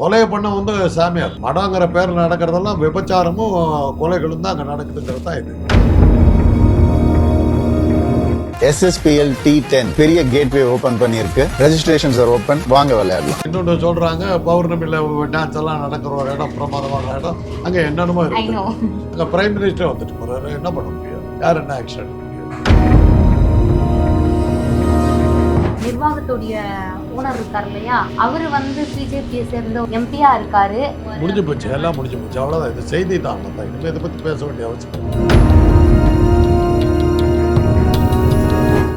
கொலையை பண்ண வந்து சாமியார். மடங்கிற பேர்ல நடக்கிறதெல்லாம் விபச்சாரமும் கொலைகளும் தான் அங்க நடக்குதுங்கிறது தான் இது எஸ்எஸ்பிஎல் டி டென் பெரிய கேட்வே ஓபன் பண்ணியிருக்கு. ரெஜிஸ்ட்ரேஷன்ஸ் ஆர் ஓப்பன் வாங்க விளையாடலாம். இன்னொன்று சொல்றாங்க பௌர்ணமியில் டான்ஸ் எல்லாம் நடக்கிற ஒரு இடம் பிரமாதமான இடம். அங்க என்னென்னமோ இருக்கு. அங்க பிரைம் மினிஸ்டர் வந்துட்டு போறாரு. என்ன பண்ண முடியும்? யார் என்ன ஆக்ஷன் நிர்வாகத்துடைய ஓனர் இருக்கார் இல்லையா? அவர் வந்து பிஜேபியை சேர்ந்த எம்பியா இருக்காரு. முடிஞ்சு போச்சு எல்லாம் முடிஞ்சு போச்சு. அவ்வளவுதான். இது செய்தி தான். இனிமே இதை பத்தி பேச வேண்டிய அவசியம்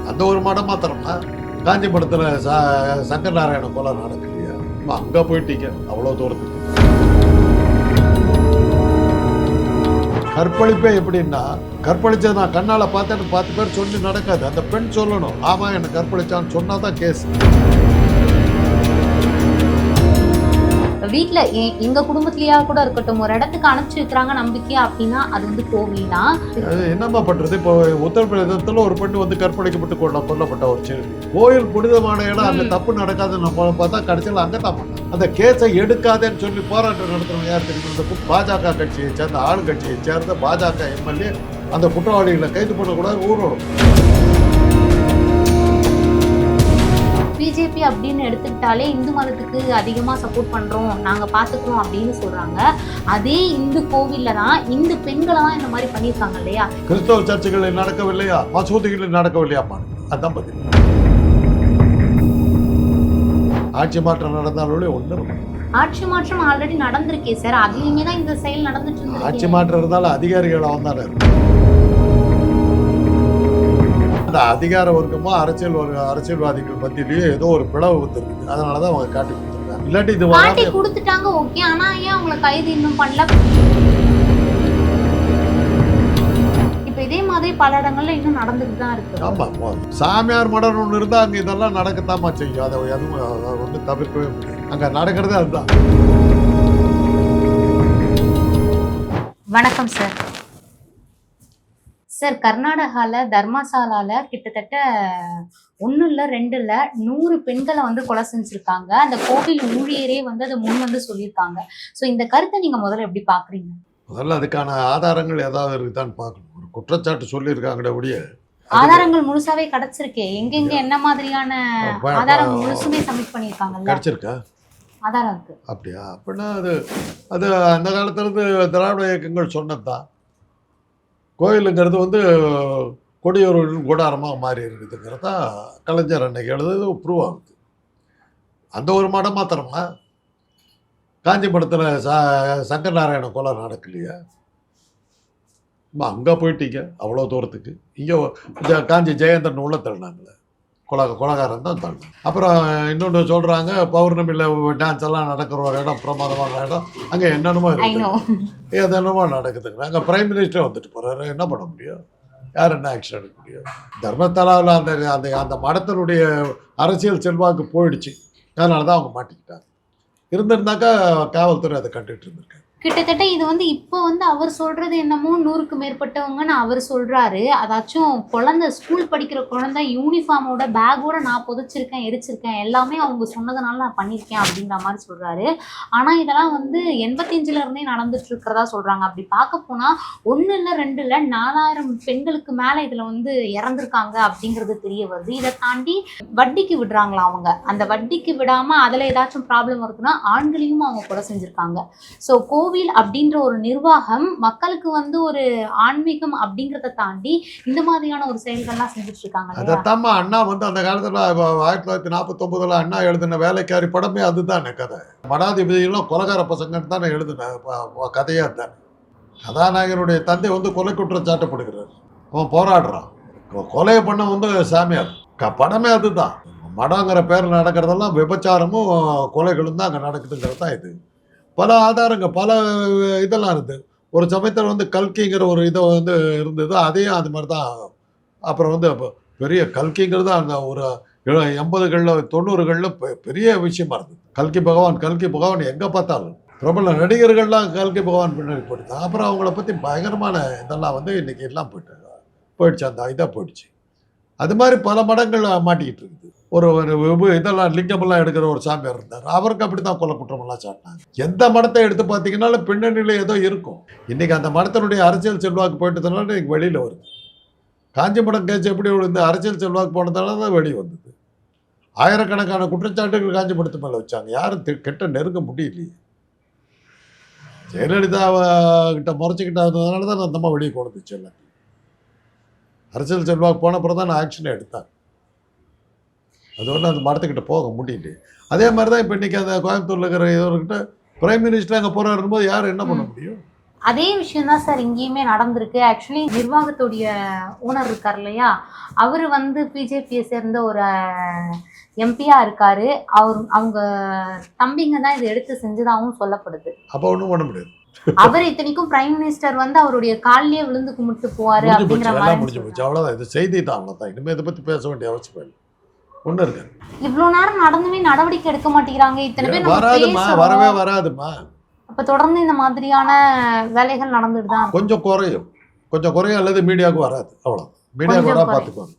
அந்த ஒரு மடம் மாத்திரமா காஞ்சிபுரத்தில் ச- சங்கர் நாராயண கொலை நடக்கலையா அம்மா, அங்கே போயிட்டீங்க. அவ்வளோ தூரத்துக்கு. கற்பழிப்பே எப்படின்னா கற்பழிச்சதை நான் கண்ணால் பார்த்தேன்னு பத்து பேர் சொல்லி நடக்காது. அந்த பெண் சொல்லணும். ஆமா என்னை கற்பழிச்சான்னு சொன்னாதான் கேஸ் வீட்ல எ- எங்க குடும்பத்திலேயா கூட இருக்கட்டும் ஒரு இடத்துக்கு அனுப்பிச்சு வைக்கிறாங்க நம்பிக்கையா அப்படின்னா அது வந்து கோவில் தான். அது என்னம்மா பண்றது? இப்போ உத்தரப்பிரதேசத்துல ஒரு பெண்ணு வந்து கற்பழிக்கப்பட்டு கொல்ல கொல்லப்பட்ட ஒரு சிறுமி கோயில் புனிதமான இடம் அங்க தப்பு நடக்காதுன்னு நம்ம பார்த்தா கடைசியில் அங்கே தான் அந்த கேஸை எடுக்காதேன்னு சொல்லி போராட்டம் நடத்துறவங்க யார் தெரியுமா? பாஜக கட்சியை சேர்ந்த ஆள் கட்சியை சேர்ந்த பாஜக எம்எல்ஏ அந்த குற்றவாளிகளை கைது பண்ணக்கூடாது ஊரோடும் பிஜேபி அப்படின்னு எடுத்துக்கிட்டாலே இந்து மதத்துக்கு அதிகமா சப்போர்ட் பண்றோம் நாங்க பாத்துக்கிறோம் அப்படின்னு சொல்றாங்க. அதே இந்து கோவில்ல தான் இந்து பெண்களை தான் இந்த மாதிரி பண்ணியிருக்காங்க இல்லையா? கிறிஸ்தவ சர்ச்சுகளில் நடக்கவில்லையா? மசூதிகளில் நடக்கவில்லையாமா அதான் பதில். ஆட்சி மாற்றம் நடந்தாலும் ஒன்றும் ஆட்சி மாற்றம் ஆல்ரெடி நடந்திருக்கே சார். அதுலயுமே தான் இந்த செயல் நடந்துட்டு ஆட்சி மாற்றம் இருந்தாலும் அதிகாரிகள் அவன் தானே அந்த அதிகார வர்க்கமோ அரசியல் அரசியல்வாதிகள் மத்தியிலேயே ஏதோ ஒரு பிளவு வந்துருக்கு அதனாலதான் அவங்க காட்டி கொடுத்துருக்காங்க. இல்லாட்டி இது காட்டி கொடுத்துட்டாங்க ஓகே. ஆனா ஏன் அவங்கள கைது இன்னும் பண்ணல? இப்ப இதே மாதிரி பல இடங்கள்ல இன்னும் நடந்துட்டு தான் இருக்கு. ஆமா. சாமியார் மடம் ஒன்று இருந்தா அங்க இதெல்லாம் நடக்கத்தாமா செய்யும். அதை எதுவும் வந்து தவிர்க்கவே முடியாது. அங்க நடக்கிறதே அதுதான். வணக்கம் சார். சார் கர்நாடகால தர்மசாலால கிட்டத்தட்ட ஒன்றும் இல்லை ரெண்டு இல்லை நூறு பெண்களை வந்து கொலை செஞ்சுருக்காங்க. அந்த கோவில் ஊழியரே வந்து அதை முன் வந்து சொல்லியிருக்காங்க. ஸோ இந்த கருத்தை நீங்க முதல்ல எப்படி பாக்குறீங்க? முதல்ல அதுக்கான ஆதாரங்கள் ஏதாவது இருக்குதான்னு பார்க்கணும். ஒரு குற்றச்சாட்டு சொல்லியிருக்காங்களே ஒழிய ஆதாரங்கள் முழுசாவே கிடைச்சிருக்கே. எங்கெங்க என்ன மாதிரியான ப- முழுசுமே சப்மிட் பண்ணியிருக்காங்கல்ல? கிடைச்சிருக்கா? ஆதாரம் இருக்கு. அப்படியா? அப்படின்னா அது அது அந்த காலத்துல இருந்து திராவிட இயக்கங்கள் சொன்னதுதான். கோயிலுங்கிறது வந்து கொடியோர்களின் கூடாரமாக மாறி இருக்குதுங்கிறது தான் கலைஞர் அன்னைக்கு எழுதுறது ப்ரூவ் ஆகுது. அந்த ஒரு மடம் மாத்திரமா? காஞ்சிபுரத்தில் ச சங்கர் நாராயண கொலை நடக்கலையா? அம்மா அங்கே போயிட்டீங்க அவ்வளோ தூரத்துக்கு. இங்கே காஞ்சி ஜெயேந்திரன் உள்ள தள்ளினாங்களே. கொலை கொலகாரன் தான் தள்ளினாங்க அப்புறம் இன்னொன்று சொல்கிறாங்க பௌர்ணமியில் டான்ஸ் எல்லாம் நடக்கிற ஒரு இடம் பிரமாதமான இடம். அங்கே என்னென்னமோ ஐ இருக்கு. நோ ஏதோ என்னமோ நடக்குதுங்க. அங்கே பிரைம் மினிஸ்டர் வந்துட்டு போகிறாரு என்ன பண்ண முடியும்? யார் என்ன ஆக்ஷன் எடுக்க முடியும்? தர்மத்தலாவில் அந்த அந்த அந்த மடத்தினுடைய அரசியல் செல்வாக்கு போயிடுச்சு. அதனால தான் அவங்க மாட்டிக்கிட்டாங்க. இருந்திருந்தாக்கா காவல்துறை அதை கண்டுட்டு இருந்திருக்காங்க. கிட்டத்தட்ட இது வந்து இப்போ வந்து அவர் சொல்றது என்னமோ நூறுக்கு மேற்பட்டவங்கன்னு அவர் சொல்றாரு. அதாச்சும் குழந்தை ஸ்கூல் படிக்கிற குழந்தை யூனிஃபார்மோட பேக்கோட நான் புதைச்சிருக்கேன் எரிச்சிருக்கேன் எல்லாமே அவங்க சொன்னதுனால நான் பண்ணியிருக்கேன் அப்படிங்கிற மாதிரி சொல்றாரு. ஆனா இதெல்லாம் வந்து எண்பத்தஞ்சுல இருந்தே நடந்துட்டு இருக்கிறதா சொல்றாங்க. அப்படி பார்க்க போனா ஒன்று இல்லை ரெண்டு இல்ல நாலாயிரம் பெண்களுக்கு மேல இதுல வந்து இறந்துருக்காங்க அப்படிங்கிறது தெரிய வருது. இதை தாண்டி வட்டிக்கு விடுறாங்களா அவங்க? அந்த வட்டிக்கு விடாம அதுல ஏதாச்சும் ப்ராப்ளம் இருக்குன்னா ஆண்களையும் அவங்க கொலை செஞ்சிருக்காங்க. ஸோ கோ கோவில் அப்படின்ற ஒரு நிர்வாகம் மக்களுக்கு வந்து ஒரு ஆன்மீகம் அப்படிங்கிறத தாண்டி இந்த மாதிரியான ஒரு செயல்கள்லாம் செஞ்சுட்டு இருக்காங்க இல்லையா? அதைத்தாம்மா அண்ணா வந்து அந்த காலத்தில் ஆயிரத்தி தொள்ளாயிரத்தி நாற்பத்தொம்பதில் அண்ணா எழுதின வேலைக்காரி படமே அதுதானே கதை. மடாதிபதியெல்லாம் கொலகார பசங்கன்னு தானே எழுதின ப- கதையா தானே கதாநாயகனுடைய தந்தை வந்து கொலை குற்றம் சாட்டப்படுகிறார். அவன் போராடுறான். கொலையை பண்ண வந்து சாமியார். க- படமே அதுதான். மடங்கிற பேரில் நடக்கிறதெல்லாம் விபச்சாரமும் கொலைகளும் தான் அங்கே நடக்குதுங்கிறது தான் இது. பல ஆதாரங்கள் பல இதெல்லாம் இருந்தது ஒரு சமயத்தில் வந்து கல்கிங்கிற ஒரு இதை வந்து இருந்தது அதையும் அது மாதிரி தான் அப்புறம் வந்து பெரிய கல்கிங்கிறது அந்த ஒரு எழு- எண்பதுகளில் தொண்ணூறுகளில் பெரிய விஷயமா இருந்தது. கல்கி பகவான் கல்கி பகவான் எங்கே பார்த்தாலும். பிரபல நடிகர்கள்லாம் கல்கி பகவான் பின்னாடி போயிட்டு அப்புறம் அவங்கள பற்றி பயங்கரமான இதெல்லாம் வந்து இன்னைக்கு எல்லாம் போயிட்டு போயிடுச்சு. அந்த இதாக போயிடுச்சு. அது மாதிரி பல மடங்கள் மாட்டிக்கிட்டு இருக்குது. ஒரு ஒரு இதெல்லாம் லிங்கமெல்லாம் எடுக்கிற ஒரு சாமியார் இருந்தார். அவருக்கு அப்படி தான் கொலை குற்றமெல்லாம் சாட்டினாங்க. எந்த மடத்தை எடுத்து பார்த்தீங்கன்னாலும் பின்னணியில் ஏதோ இருக்கும். இன்றைக்கி அந்த மடத்தினுடைய அரசியல் செல்வாக்கு போயிட்டதுனால இன்றைக்கி வெளியில் வருது. காஞ்சி மடம் எப்படி இந்த அரசியல் செல்வாக்கு போனதுனால தான் வெளியே வந்தது. ஆயிரக்கணக்கான குற்றச்சாட்டுகள் காஞ்சி மடத்து மேலே வச்சாங்க. யாரும் கிட்ட நெருங்க முடியலையே. ஜெயலலிதா அவ- கிட்ட தான் அந்த அம்மா வெளியே கொண்டு வந்துச்சு எல்லாத்தையும் அரசியல் செல்வாக்கு போன அப்புறம் தான் நான் ஆக்ஷனை எடுத்தாங்க. அது ஒன்றும் அந்த மடத்துக்கிட்ட போக முடியல. அதே மாதிரி தான் இப்போ இன்றைக்கி அந்த கோயம்புத்தூரில் இருக்கிற இவர்கிட்ட பிரைம் மினிஸ்டர் அங்கே போகிறாருன்னு போது யார் என்ன பண்ண முடியும்? அதே விஷயம் தான் சார் இங்கேயுமே நடந்திருக்கு. ஆக்சுவலி நிர்வாகத்துடைய ஓனர் இருக்கார் இல்லையா? அவர் வந்து பிஜேபியை சேர்ந்த ஒரு எம்பியா இருக்காரு. அவர் அவங்க தம்பிங்க தான் இதை எடுத்து செஞ்சதாகவும் சொல்லப்படுது. அப்போ ஒன்றும் பண்ண முடியாது. அவர் இத்தனைக்கும் பிரைம் மினிஸ்டர் வந்து அவருடைய கால்லயே விழுந்து கும்பிட்டு போவாரு அப்படிங்கிற மாதிரி முடிஞ்சு போச்சு. அவ்வளோதான் இது செய்தி தான் அவ்வளோதான் இனிமேல் இதை பற்றி பேச வேண்டிய அவசியம் இல்லை. ஒன்றும் இருக்காது இவ்வளவு நேரம் நடந்துமே நடவடிக்கை எடுக்க மாட்டேங்கிறாங்க. இத்தனை பேர் வராதுமா. வரவே வராதுமா அப்ப தொடர்ந்து இந்த மாதிரியான வேலைகள் நடந்துட்டு தான். கொஞ்சம் குறையும். கொஞ்சம் குறையும் அல்லது மீடியாவுக்கு வராது. அவ்வளோ மீடியாவுக்கு வரா பார்த்துக்கோங்க.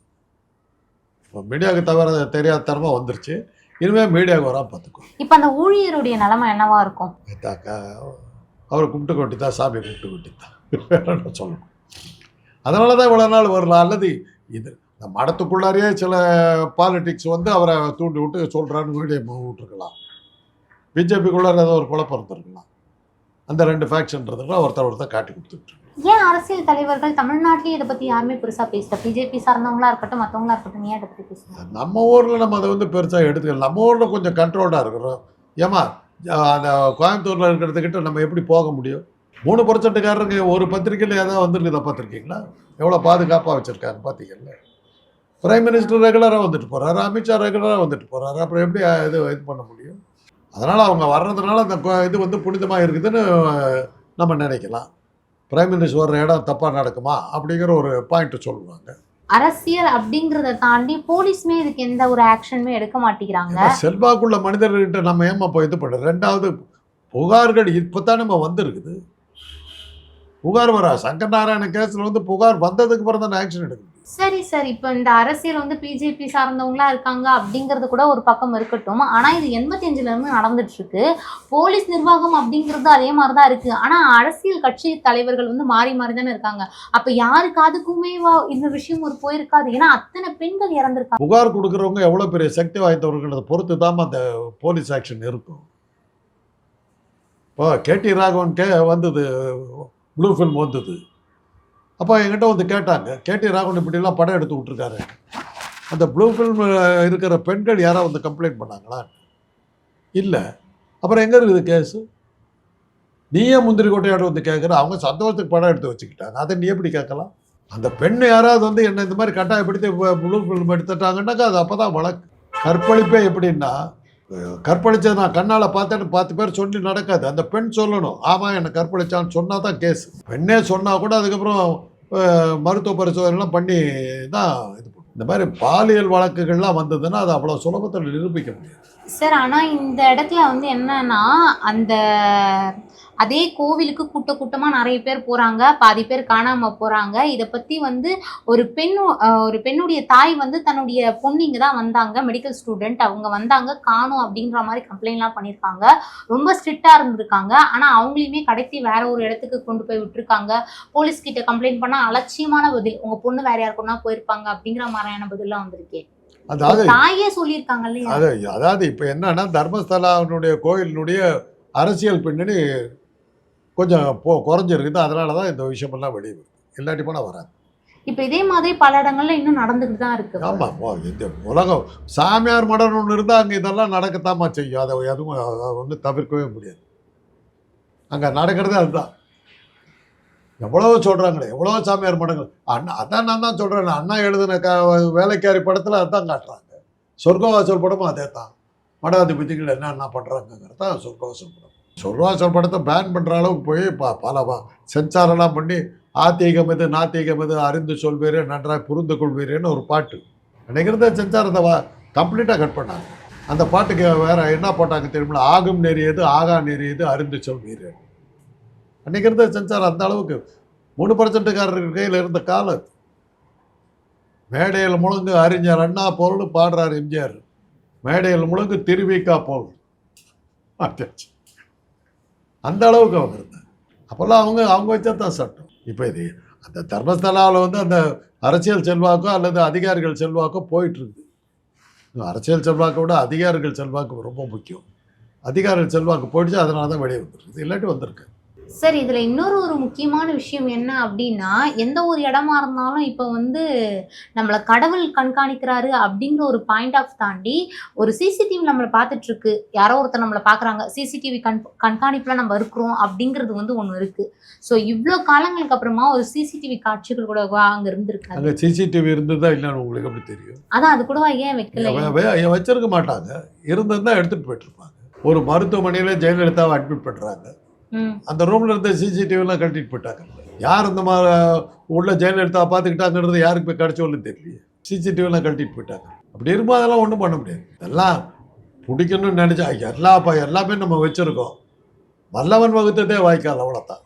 இப்போ மீடியாவுக்கு தவிர தெரியாத தரமாக வந்துருச்சு. இனிமேல் மீடியாவுக்கு வரா பார்த்துக்கோங்க. இப்ப அந்த ஊழியருடைய நிலைமை என்னவா இருக்கும்? தாக்கா அவரை கும்பிட்டு கொட்டித்தான் சாமி கும்பிட்டு கொட்டித்தான் வேற என்ன சொல்லணும். அதனால தான் இவ்வளோ நாள் வரலாம். அல்லது இது இந்த மடத்துக்குள்ளாரையே சில பாலிடிக்ஸ் வந்து அவரை தூண்டி விட்டு சொல்கிறான்னு வீடியோ விட்டுருக்கலாம் பிஜேபிக்குள்ளார ஏதோ ஒரு குழப்பம் இருந்திருக்கலாம். அந்த ரெண்டு ஃபேக்ஷன் இருந்துக்கலாம் ஒருத்தர் ஒருத்தர் காட்டி கொடுத்துட்டு ஏன் அரசியல் தலைவர்கள் தமிழ்நாட்டிலேயே இதை பத்தி யாருமே பெருசா பேசல? பிஜேபி சார்ந்தவங்களா இருக்கட்டும் மத்தவங்களா இருக்கட்டும் ஏன் இதை பத்தி பேசுறாங்க நம்ம ஊரில் நம்ம அதை வந்து பெருசாக எடுத்துக்கலாம் நம்ம ஊரில் கொஞ்சம் கண்ட்ரோல்டாக இருக்கிறோம். ஏமா அந்த கோயம்புத்தூரில் இருக்கிறதுக்கிட்ட நம்ம எப்படி போக முடியும்? மூணு பர்சன்ட்டுக்காரங்க ஒரு பத்திரிக்கையில் ஏதாவது வந்துருக்குதா பார்த்துருக்கீங்களா? எவ்வளோ பாதுகாப்பாக வச்சுருக்காங்க பார்த்தீங்கல்ல பிரைம் மினிஸ்டர் ரெகுலராக வந்துட்டு போகிறாரு அமித்ஷா ரெகுலராக வந்துட்டு போகிறாரு அப்புறம் எப்படி இது இது பண்ண முடியும்? அதனால் அவங்க வர்றதுனால அந்த இது வந்து புனிதமாக இருக்குதுன்னு நம்ம நினைக்கலாம். பிரைம் மினிஸ்டர் வர்ற இடம் தப்பாக நடக்குமா? அப்படிங்கிற ஒரு பாயிண்ட்டு சொல்லுவாங்க. அரசியல் அப்படிங்கறத தாண்டி போலீஸ்மே இதுக்கு எந்த ஒரு ஆக்ஷனுமே எடுக்க மாட்டேங்கிறாங்க. செல்வாக்குள்ள மனிதர்கிட்ட நம்ம ஏமா இப்போ இது பண்ணுறோம் ரெண்டாவது புகார்கள் இப்போ தான் நம்ம வந்திருக்குது. புகார் வரா? சங்கர் நாராயண கேஸில் வந்து புகார் வந்ததுக்கு அப்புறம் தான் ஆக்ஷன் எடுக்க முடியும் சரி சார். இப்போ இந்த அரசியல் வந்து பிஜேபி சார்ந்தவங்களா இருக்காங்க அப்படிங்கிறது கூட ஒரு பக்கம் இருக்கட்டும். ஆனால் இது எண்பத்தி இருந்து நடந்துட்டு இருக்கு போலீஸ் நிர்வாகம் அப்படிங்கிறது அதே மாதிரி தான் இருக்கு. ஆனால் அரசியல் கட்சி தலைவர்கள் வந்து மாறி மாறி தானே இருக்காங்க. அப்போ யாருக்காதுக்குமே வா- இந்த விஷயம் ஒரு போயிருக்காது. ஏன்னா அத்தனை பெண்கள் இறந்துருக்காங்க புகார் கொடுக்குறவங்க எவ்வளோ பெரிய சக்தி வாய்ந்தவர்களதை பொறுத்து தான் அந்த போலீஸ் ஆக்ஷன் இருக்கும். இப்போ கேடி ராகவன் கே வந்தது ப்ளூ ஃபில்ம் வந்தது. அப்போ என்கிட்ட வந்து கேட்டாங்க. கேடி ராகவன் இப்படிலாம் படம் எடுத்து விட்ருக்காரு அந்த ப்ளூ ஃபில்ம் இருக்கிற பெண்கள் யாராவது வந்து கம்ப்ளைண்ட் பண்ணாங்களா? இல்லை. அப்புறம் எங்கே இருக்குது கேஸு நீயே முந்திரி கொட்டையாடு வந்து கேட்குற அவங்க சந்தோஷத்துக்கு படம் எடுத்து வச்சுக்கிட்டாங்க. அதை நீ எப்படி கேட்கலாம்? அந்த பெண் யாராவது வந்து என்ன இந்த மாதிரி கட்டாயப்படுத்தி ப்ளூ ஃபில்ம் எடுத்துட்டாங்கன்னாக்கா அது அப்போ தான் வழக்கு. கற்பழிப்பே எப்படின்னா அஹ், கற்பழிச்சதை நான் கண்ணால் பார்த்தேன்னு பத்து பேர் சொல்லி நடக்காது. அந்த பெண் சொல்லணும். ஆமாம் என்னை கற்பழிச்சான்னு சொன்னால் தான் கேஸ் பெண்ணே சொன்னால் கூட அதுக்கப்புறம் மருத்துவ பரிசோதனைலாம் பண்ணி தான் இது இந்த மாதிரி பாலியல் வழக்குகள்லாம் வந்ததுன்னா அது அவ்வளோ சுலபத்தில் நிரூபிக்க முடியாது. சார் ஆனால் இந்த இடத்துல வந்து என்னன்னா அந்த அதே கோவிலுக்கு கூட்ட கூட்டமா நிறைய பேர் போறாங்க பாதி பேர் காணாம போறாங்க. இத பத்தி வந்து ஒரு பெண் ஒரு பெண்ணுடைய தாய் வந்து தன்னுடைய பொண்ணு இங்க தான் வந்தாங்க மெடிக்கல் ஸ்டூடெண்ட் அவங்க வந்தாங்க காணும் அப்படின்ற மாதிரி கம்ப்ளைண்ட்லாம் பண்ணியிருக்காங்க. ரொம்ப ஸ்ட்ரிக்டா இருந்திருக்காங்க. ஆனா அவங்களையுமே கடத்தி வேற ஒரு இடத்துக்கு கொண்டு போய் விட்டுருக்காங்க. போலீஸ் கிட்ட கம்ப்ளைண்ட் பண்ணா அலட்சியமான பதில் உங்க பொண்ணு வேற யாருக்குன்னா போயிருப்பாங்க அப்படிங்கிற மாதிரியான பதிலாம் வந்திருக்கே. அதாவது தாயே சொல்லியிருக்காங்க அதாவது இப்போ என்னன்னா தர்மஸ்தலாவினுடைய கோயிலினுடைய அரசியல் பின்னணி கொஞ்சம் போ குறைஞ்சிருக்குது. அதனால தான் இந்த விஷயமெல்லாம் வெளியே வருது. இல்லாட்டி போனால் வராது. இப்ப இதே மாதிரி பல இடங்கள்ல இன்னும் நடந்துட்டு தான் இருக்கு. ஆமாம் இந்த உலகம் சாமியார் மடம் ஒன்று இருந்தால் அங்கே இதெல்லாம் நடக்கத்தாம்மா செய்யும். அதை எதுவும் ஒன்றும் தவிர்க்கவே முடியாது. அங்கே நடக்கிறதே அதுதான். எவ்வளவோ சொல்கிறாங்களே எவ்வளவோ சாமியார் மடங்கள். அண்ணா அதான் நான் தான் சொல்கிறேன் அண்ணா எழுதின க வேலைக்காரி படத்தில் அதான் காட்டுறாங்க. சொர்க்கவாசல் படமும் அதே தான் மடாதிபதிகள் என்னென்ன பண்ணுறாங்கிறது தான் சொர்க்கவாசல் படம். சொர்க்கவாசல் படத்தை பேன் பண்ணுற அளவுக்கு போய் பா பல சென்சாரெல்லாம் பண்ணி ஆத்தீகம் இது நாத்தீகம் இது அறிந்து சொல்வீர் நன்றாக புரிந்து கொள்வீரேன்னு ஒரு பாட்டு. நினைக்கிறத சென்சாரத்தை வா கம்ப்ளீட்டாக கட் பண்ணாங்க. அந்த பாட்டுக்கு வேற என்ன போட்டாங்க தெரியுமா ஆகும் நெறியது ஆகா நெறியது அறிந்து சொல்வீர். அன்னைக்கு இருந்த சென்சார் அந்த அளவுக்கு. மூணு பர்சன்ட்டுக்காரர்கள் கையில் இருந்த காலம் மேடையில் முழங்கு அறிஞர் அண்ணா போல்னு பாடுறார் எம்ஜிஆர். மேடையில் முழங்கு திருவிக்கா போல். மாட்டாச்சு அந்த அளவுக்கு அவங்க இருந்தாங்க. அப்போல்லாம் அவங்க அவங்க வச்சா தான் சட்டம். இப்போ இது அந்த தர்மஸ்தலாவில் வந்து அந்த அரசியல் செல்வாக்கோ அல்லது அதிகாரிகள் செல்வாக்கோ போயிட்டுருக்குது அரசியல் செல்வாக்கை விட அதிகாரிகள் செல்வாக்கு ரொம்ப முக்கியம். அதிகாரிகள் செல்வாக்கு போயிடுச்சு அதனால தான் வெளியே வந்துருக்குது இல்லாட்டி வந்திருக்கு. சார் இதுல இன்னொரு ஒரு முக்கியமான விஷயம் என்ன அப்படின்னா எந்த ஒரு இடமா இருந்தாலும் இப்போ வந்து நம்மளை கடவுள் கண்காணிக்கிறாரு அப்படிங்கிற ஒரு பாயிண்ட் ஆஃப் தாண்டி ஒரு சிசிடிவி நம்மளை பார்த்துட்டு இருக்கு யாரோ ஒருத்தர் நம்மளை பார்க்குறாங்க. சிசிடிவி கண் கண்காணிப்புல நம்ம இருக்கிறோம் அப்படிங்கிறது வந்து ஒன்று இருக்கு. ஸோ இவ்வளோ காலங்களுக்கு அப்புறமா ஒரு சிசிடிவி காட்சிகள் கூட அங்க இருந்திருக்காது. அங்கே சிசிடிவி இருந்ததா இல்லைன்னு உங்களுக்கு எப்படி தெரியும்? அதான் அது கூட ஏன் வைக்கல? வச்சிருக்க மாட்டாங்க. இருந்திருந்தா எடுத்துட்டு போயிட்டுருப்பாங்க ஒரு மருத்துவமனையில ஜெயலலிதாவை அட்மிட் பண்ணுறாங்க அந்த ரூம்ல இருந்த சிசிடிவிலாம் கட்டிட்டு போயிட்டாங்க. யார் இந்த மாதிரி உள்ள ஜெயலலிதா பார்த்துக்கிட்டாங்கிறது யாருக்கு போய் கிடைச்சோன்னு தெரியலையே. சிசிடிவிலாம் கட்டிட்டு போயிட்டாங்க. அப்படி இருக்கும்போது அதெல்லாம் ஒன்றும் பண்ண முடியாது. எல்லாம் பிடிக்கணும்னு நினச்சா எல்லா ப எல்லாமே நம்ம வச்சுருக்கோம். வல்லவன் வகுத்ததே வாய்க்கால் அவ்வளோதான்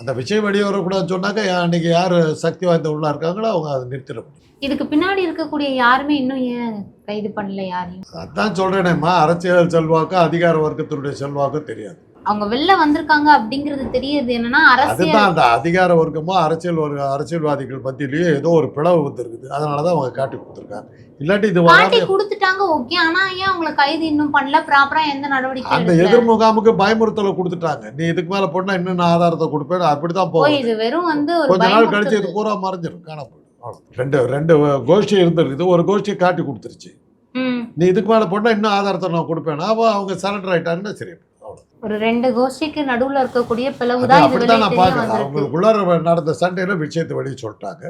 அந்த விஷயம் வெளியே வரக்கூடாதுன்னு சொன்னாக்க அன்னைக்கு யார் சக்தி வாய்ந்த உள்ள இருக்காங்களோ அவங்க அதை நிறுத்திட முடியும். இதுக்கு பின்னாடி இருக்கக்கூடிய யாருமே இன்னும் ஏன் கைது பண்ணல யாரையும்? அதான் சொல்கிறேனேம்மா அரசியல் செல்வாக்கோ அதிகார வர்க்கத்தினுடைய செல்வாக்கோ தெரியாது. அவங்க வெளில வந்திருக்காங்க அப்படிங்கிறது தெரியுது. என்னன்னா அதுதான் அந்த அதிகார வர்க்கமோ அரசியல் வர்க்க அரசியல்வாதிகள் மத்தியிலேயே ஏதோ ஒரு பிளவு வந்திருக்குது. அதனால தான் அவங்க காட்டி கொடுத்துருக்காங்க. இல்லாட்டி இது காட்டி கொடுத்துட்டாங்க ஓகே. ஆனா ஏன் அவங்களை கைது இன்னும் பண்ணல? ப்ராப்பரா எந்த நடவடிக்கை அந்த எடுக்கல. எதிர் முகாமுக்கு பயமுறுத்தலை கொடுத்துட்டாங்க. நீ இதுக்கு மேல போனா இன்னும் நான் ஆதாரத்தை கொடுப்பேன் அப்படிதான் போகும் இது வெறும் வந்து ஒரு கொஞ்ச நாள் கழிச்சு இது பூரா மறைஞ்சிடும் காணப்படும். ரெண்டு ரெண்டு கோஷ்டி இருந்திருக்குது. ஒரு கோஷ்டி காட்டி கொடுத்துருச்சு. நீ இதுக்கு மேல போனா இன்னும் ஆதாரத்தை நான் கொடுப்பேன். அப்போ அவங்க சரண்டர் ஆயிட்டாங்கன்னா சரி. ஒரு ரெண்டு கோஷ்டிக்கு நடுவுல இருக்கக்கூடிய பிளவுதான் அதான் இது அப்படித்தான் நான் பார்க்குறேன் அவங்களுக்குள்ளார நடந்த சண்டையில விஷயத்தை வெளியே சொல்லிட்டாங்க.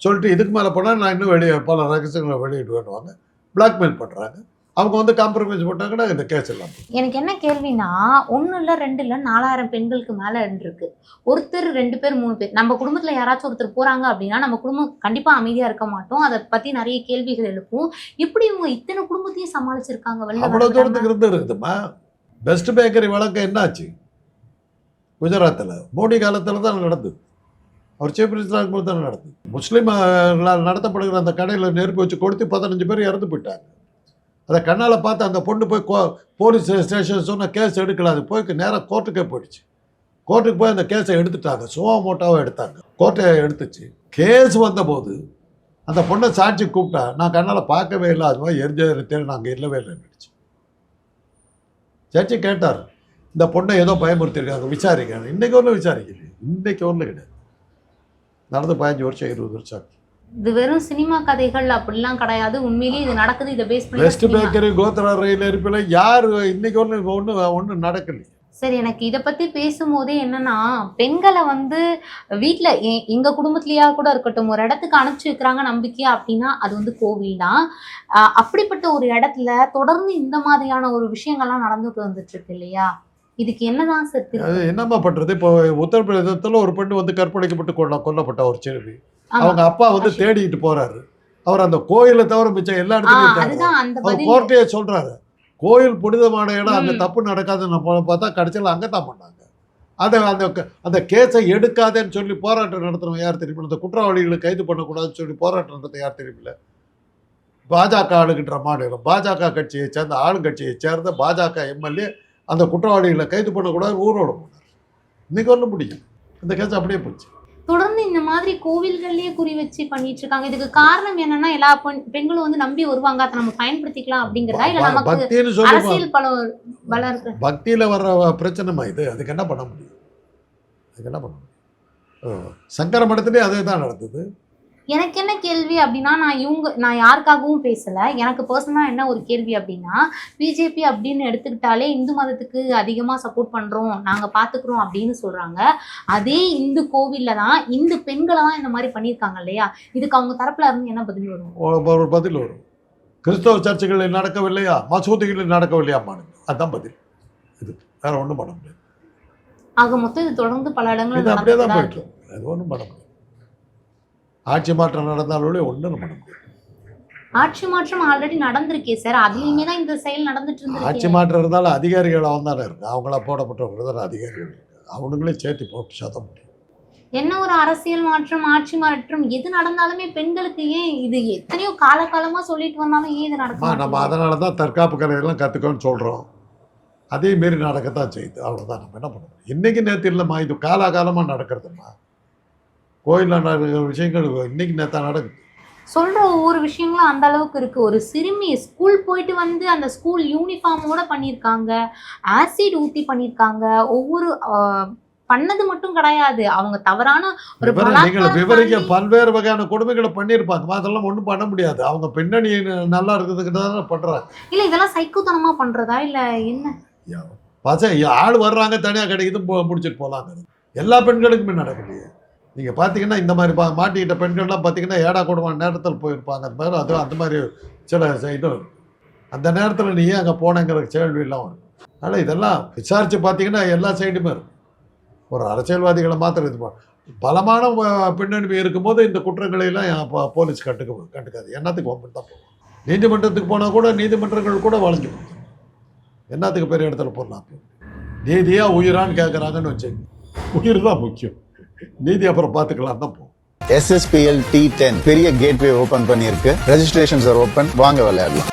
சொல்லிட்டு இதுக்கு மேலே போனால் நான் இன்னும் வெளியே பல ரகசியங்களை வெளியிடுவேன்னுவாங்க பிளாக்மெயில் பண்ணுறாங்க அவங்க வந்து காம்ப்ரமைஸ் பண்ணாங்கன்னா இந்த கேஸ் எல்லாம் எனக்கு என்ன கேள்வினா ஒண்ணு இல்ல ரெண்டு இல்ல நாலாயிரம் பெண்களுக்கு மேல இருக்கு ஒருத்தர் ரெண்டு பேர் மூணு பேர். நம்ம குடும்பத்துல யாராச்சும் ஒருத்தர் போறாங்க அப்படின்னா நம்ம குடும்பம் கண்டிப்பா அமைதியா இருக்க மாட்டோம். அதை பத்தி நிறைய கேள்விகள் எழுப்பும். எப்படி இவங்க இத்தனை குடும்பத்தையும் சமாளிச்சிருக்காங்க வெளில அவ்வளோ? தூரத்துக்கு இருந்து இருக்குதுமா பெஸ்ட் பேக்கரி வழக்கம் என்னாச்சு? குஜராத்தில். மோடி காலத்தில் தான் நடந்தது. அவர் சீஃப் மினிஸ்டர் இருக்கும்போது தான் நடந்தது. முஸ்லீம்களால் நடத்தப்படுகிற அந்த கடையில் நெருப்பு வச்சு கொடுத்து பதினஞ்சு பேர் இறந்து போயிட்டாங்க. அதை கண்ணால் பார்த்து அந்த பொண்ணு போய் கோ போலீஸ் ஸ்டேஷன் சொன்ன கேஸ் எடுக்கல. அது போய் நேராக கோர்ட்டுக்கே போயிடுச்சு. கோர்ட்டுக்கு போய் அந்த கேஸை எடுத்துட்டாங்க. சுவா மோட்டாவை எடுத்தாங்க. கோர்ட்டை எடுத்துச்சு. கேஸ் வந்தபோது அந்த பொண்ணை சாட்சி கூப்பிட்டா நான் கண்ணால் பார்க்கவே இல்லை. அது மாதிரி எரிஞ்ச தேடி நாங்கள் இல்லவே இல்லைன்னு நினச்சி. ஜட்ஜி கேட்டார் இந்த பொண்ணை ஏதோ பயமுறுத்திருக்காங்க விசாரிக்க இன்னைக்கு ஒன்றும் விசாரிக்கலையே இன்னைக்கு ஒன்றும் கிடையாது. நடந்து பதினஞ்சு வருஷம் இருபது வருஷம் ஆச்சு. இது வெறும் சினிமா கதைகள் அப்படிலாம் கிடையாது. உண்மையிலேயே இது நடக்குது இதை பேஸ் வெஸ்ட் பண்ணி பேக்கரி கோத்ரா ரயில் இருப்பில் யார் இன்னைக்கு ஒன்றும் ஒன்றும் ஒன்றும் நடக்கலையே. சரி எனக்கு இதை பத்தி பேசும்போதே என்னன்னா பெண்களை வந்து வீட்டில் எங்க குடும்பத்திலேயா கூட இருக்கட்டும் ஒரு இடத்துக்கு அனுப்பிச்சு வைக்கிறாங்க நம்பிக்கையா அப்படின்னா அது வந்து கோவில் தான். அப்படிப்பட்ட ஒரு இடத்துல தொடர்ந்து இந்த மாதிரியான ஒரு விஷயங்கள்லாம் நடந்துட்டு வந்துட்டு இருக்கு இல்லையா? இதுக்கு என்னதான் சார்? அது என்னம்மா பண்ணுறது இப்போ உத்தரப்பிரதேசத்தில் ஒரு பெண்ணு வந்து கற்பழிக்கப்பட்டு கொல்ல கொல்லப்பட்ட ஒரு செல்வி. அவங்க அப்பா வந்து தேடிட்டு போறாரு. அவர் அந்த கோயிலை தவிர மிச்சம் எல்லா இடத்துலையும் கோர்ட்டையே சொல்றாரு. கோயில் புனிதமான இடம் அங்க. தப்பு நடக்காதுன்னு பார்த்தா கடைசியில் அங்கே தான் பண்ணாங்க. அந்த அந்த அந்த கேஸை எடுக்காதேன்னு சொல்லி போராட்டம் நடத்துறவங்க யார் தெரியுமா? இந்த குற்றவாளிகளை கைது பண்ணக்கூடாதுன்னு சொல்லி போராட்டம் நடத்த யார் தெரியுமில்ல? பாஜக ஆளுகின்ற மாநிலம். பாஜக கட்சியை சேர்ந்த ஆளுங்கட்சியை சேர்ந்த பாஜக எம்எல்ஏ அந்த குற்றவாளிகளை கைது பண்ணக்கூடாது ஊரோட போனார். இன்னைக்கு ஒன்றும் முடியும் இந்த கேஸ் அப்படியே போச்சு. தொடர்ந்து இந்த மாதிரி கோவில்கள்லயே குறி வச்சு பண்ணிட்டு இருக்காங்க இதுக்கு காரணம் என்னன்னா எல்லா பெண் பெண்களும் வந்து நம்பி வருவாங்க. அதை நம்ம பயன்படுத்திக்கலாம் அப்படிங்கிறதா? இல்ல நமக்கு அரசியல் பலம் வளர்க்கு பக்தியில் வர்ற பிரச்சனைமா இது. அதுக்கு என்ன பண்ண முடியும்? அதுக்கு என்ன பண்ண முடியும்? சங்கர மடத்துலேயே அதே தான் நடந்தது. எனக்கு என்ன கேள்வி அப்படின்னா நான் இவங்க நான் யாருக்காகவும் பேசல. எனக்கு பர்சனலாக என்ன ஒரு கேள்வி அப்படின்னா பிஜேபி அப்படின்னு எடுத்துக்கிட்டாலே இந்து மதத்துக்கு அதிகமாக சப்போர்ட் பண்ணுறோம் நாங்கள் பார்த்துக்குறோம் அப்படின்னு சொல்கிறாங்க அதே இந்து கோவிலில் தான் இந்து பெண்களை தான் இந்த மாதிரி பண்ணியிருக்காங்க இல்லையா? இதுக்கு அவங்க தரப்புல இருந்து என்ன பதில் வரும்? பதில் வரும். கிறிஸ்தவ சர்ச்சுகளில் நடக்கவில்லையா? மசூதிகளில் நடக்கவில்லையா மானுங்க அதுதான் பதில். இது வேற ஒன்றும் பண்ண முடியாது. ஆக மொத்தம் இது தொடர்ந்து பல இடங்கள் அப்படியே தான் போயிட்டு. அது ஒன்றும் பண்ண முடியாது. ஆட்சி மாற்றம் நடந்தாலே ஒன்றும் பண்ண முடியாது ஆட்சி மாற்றம் ஆல்ரெடி நடந்திருக்கே சார் அதுலயுமே தான் இந்த செயல் நடந்துட்டு ஆட்சி இருந்திருக்கு மாற்றம் இருந்தாலும் அதிகாரிகள் அவன் தானே இருக்கு அவங்களா போடப்பட்டவங்க தானே அதிகாரிகள் அவனுங்களே சேர்த்து போட்டு சதம் முடியும். என்ன ஒரு அரசியல் மாற்றம் ஆட்சி மாற்றம் எது நடந்தாலுமே பெண்களுக்கு ஏன் இது எத்தனையோ காலகாலமா சொல்லிட்டு வந்தாலும் ஏன் இது நடக்க அம்மா நம்ம? அதனால தான் தற்காப்பு கலையெல்லாம் கற்றுக்கோன்னு சொல்கிறோம் அதே மாரி நடக்கத்தான் செய்யுது. அவ்வளோதான் நம்ம என்ன பண்ண முடியும்? இன்றைக்கி நேற்று இல்லைம்மா இது காலாகாலமாக நடக்கிறதும்மா. கோயிலில் நடக்கிற விஷயங்கள் இன்னைக்கு நேற்றா நடக்குது. சொல்ற ஒவ்வொரு விஷயங்களும் அந்த அளவுக்கு இருக்கு. ஒரு சிறுமி ஸ்கூல் போயிட்டு வந்து அந்த ஸ்கூல் யூனிஃபார்மோட பண்ணியிருக்காங்க. ஆசிட் ஊத்தி பண்ணியிருக்காங்க. ஒவ்வொரு பண்ணது மட்டும் கிடையாது. அவங்க தவறான ஒரு விவரிக்க பல்வேறு வகையான கொடுமைகளை பண்ணியிருப்பாங்க. அதெல்லாம் ஒன்றும் பண்ண முடியாது. அவங்க பின்னணி நல்லா இருக்கிறதுக்கு தானே பண்ணுறாங்க இல்ல இதெல்லாம் சைக்கோத்தனமா பண்றதா? இல்ல என்ன? பசங்க ஆள் வர்றாங்க தனியாக கிடைக்குது முடிச்சிட்டு போகலாங்க எல்லா பெண்களுக்குமே நடக்கலையே. நீங்கள் பார்த்தீங்கன்னா இந்த மாதிரி பா மாட்டிக்கிட்ட பெண்கள்லாம் பார்த்தீங்கன்னா ஏடா கூடமான நேரத்தில் போயிருப்பாங்க. அந்த மாதிரி அது அந்த மாதிரி சில இது அந்த நேரத்தில் நீ ஏன் அங்கே போனங்கிற கேள்வியெல்லாம் வரும். அதனால் இதெல்லாம் விசாரித்து பார்த்தீங்கன்னா எல்லா சைடுமே இருக்கும் ஒரு அரசியல்வாதிகளை மாத்திரம் இது பண்ண பலமான பின்னணி இருக்கும்போது இந்த குற்றங்களையெல்லாம் போலீஸ் கட்டுக்க கண்டுக்காது. என்னத்துக்கு ஒன்று தான் போகும்? நீதிமன்றத்துக்கு போனால் கூட நீதிமன்றங்கள் கூட வளைஞ்சு கொடுக்கும் என்னத்துக்கு பெரிய இடத்துல போடலாம் நீதியாக உயிரான்னு கேட்குறாங்கன்னு வச்சு உயிர் தான் முக்கியம். நீதி அப்புறம் பார்த்துக்கலாம் தான் போகும். எஸ்எஸ்பிஎல் டி டென் பெரிய கேட்வே ஓபன் பண்ணியிருக்கு. ரெஜிஸ்ட்ரேஷன்ஸ் ஆர் ஓப்பன் வாங்க விளையாடலாம்.